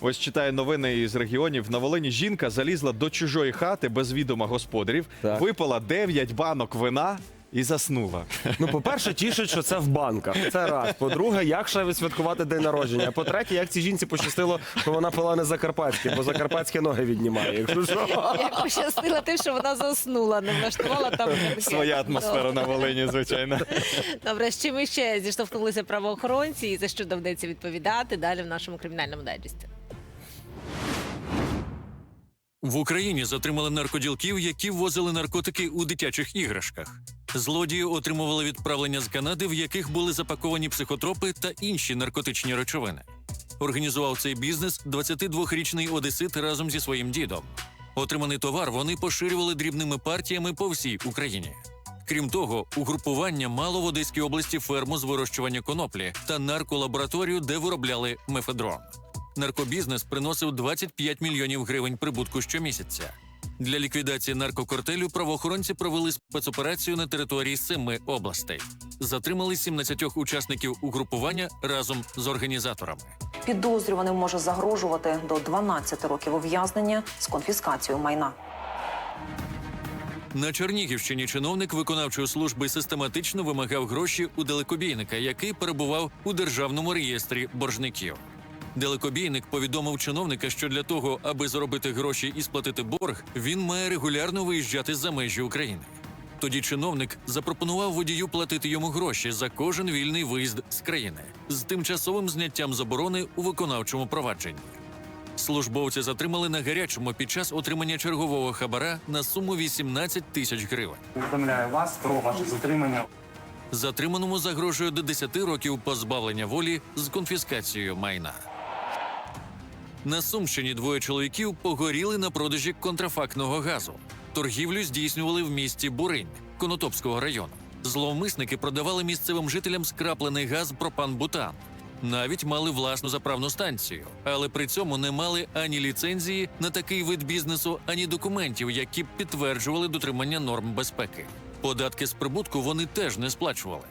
Ось читаю новини із регіонів. На Волині жінка залізла до чужої хати без відома господарів, Так. випила 9 банок вина і заснула. Ну, по-перше, тішить, що це в банках. Це раз. По-друге, як ще відсвяткувати день народження. По-третє, як цій жінці пощастило, що вона пила не закарпатське, бо закарпатське ноги віднімає. Якщо що. Як пощастила тим, що вона заснула, не влаштувала там таке. Своя атмосфера на Волині, звичайно. Добре, з чим ще зіштовхнулися правоохоронці і за що доведеться відповідати далі в нашому кримінальному дайджесті. В Україні затримали наркоділків, які ввозили наркотики у дитячих іграшках. Злодії отримували відправлення з Канади, в яких були запаковані психотропи та інші наркотичні речовини. Організував цей бізнес 22-річний одесит разом зі своїм дідом. Отриманий товар вони поширювали дрібними партіями по всій Україні. Крім того, угрупування мало в Одеській області ферму з вирощування коноплі та нарколабораторію, де виробляли мефедрон. Наркобізнес приносив 25 мільйонів гривень прибутку щомісяця. Для ліквідації наркокартелю правоохоронці провели спецоперацію на території семи областей. Затримали 17 учасників угрупування разом з організаторами. Підозрюваним може загрожувати до 12 років ув'язнення з конфіскацією майна. На Чернігівщині чиновник виконавчої служби систематично вимагав гроші у далекобійника, який перебував у державному реєстрі боржників. Далекобійник повідомив чиновника, що для того, аби заробити гроші і сплатити борг, він має регулярно виїжджати за межі України. Тоді чиновник запропонував водію платити йому гроші за кожен вільний виїзд з країни з тимчасовим зняттям заборони у виконавчому провадженні. Службовця затримали на гарячому під час отримання чергового хабара на суму 18 тисяч гривень. Повідомляю вас про ваше затримання. Затриманому загрожує до 10 років позбавлення волі з конфіскацією майна. На Сумщині двоє чоловіків погоріли на продажі контрафактного газу. Торгівлю здійснювали в місті Буринь Конотопського району. Зловмисники продавали місцевим жителям скраплений газ пропан-бутан. Навіть мали власну заправну станцію, але при цьому не мали ані ліцензії на такий вид бізнесу, ані документів, які б підтверджували дотримання норм безпеки. Податки з прибутку вони теж не сплачували.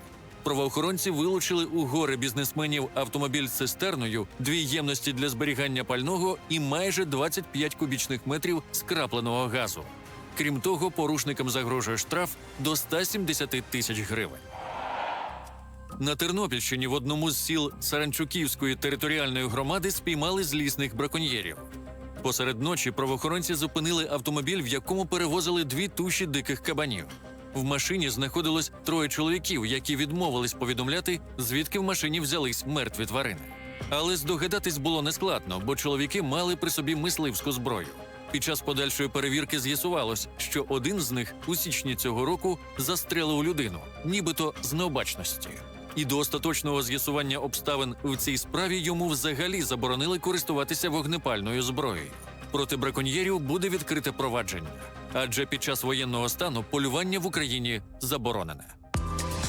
Правоохоронці вилучили у гори бізнесменів автомобіль з цистерною, дві ємності для зберігання пального і майже 25 кубічних метрів скрапленого газу. Крім того, порушникам загрожує штраф до 170 тисяч гривень. На Тернопільщині в одному з сіл Саранчуківської територіальної громади спіймали злісних браконьєрів. Посеред ночі правоохоронці зупинили автомобіль, в якому перевозили дві туші диких кабанів. В машині знаходилось троє чоловіків, які відмовились повідомляти, звідки в машині взялись мертві тварини. Але здогадатись було нескладно, бо чоловіки мали при собі мисливську зброю. Під час подальшої перевірки з'ясувалось, що один з них у січні цього року застрелив людину, нібито з необачності. І до остаточного з'ясування обставин в цій справі йому взагалі заборонили користуватися вогнепальною зброєю. Проти браконьєрів буде відкрите провадження, адже під час воєнного стану полювання в Україні заборонене.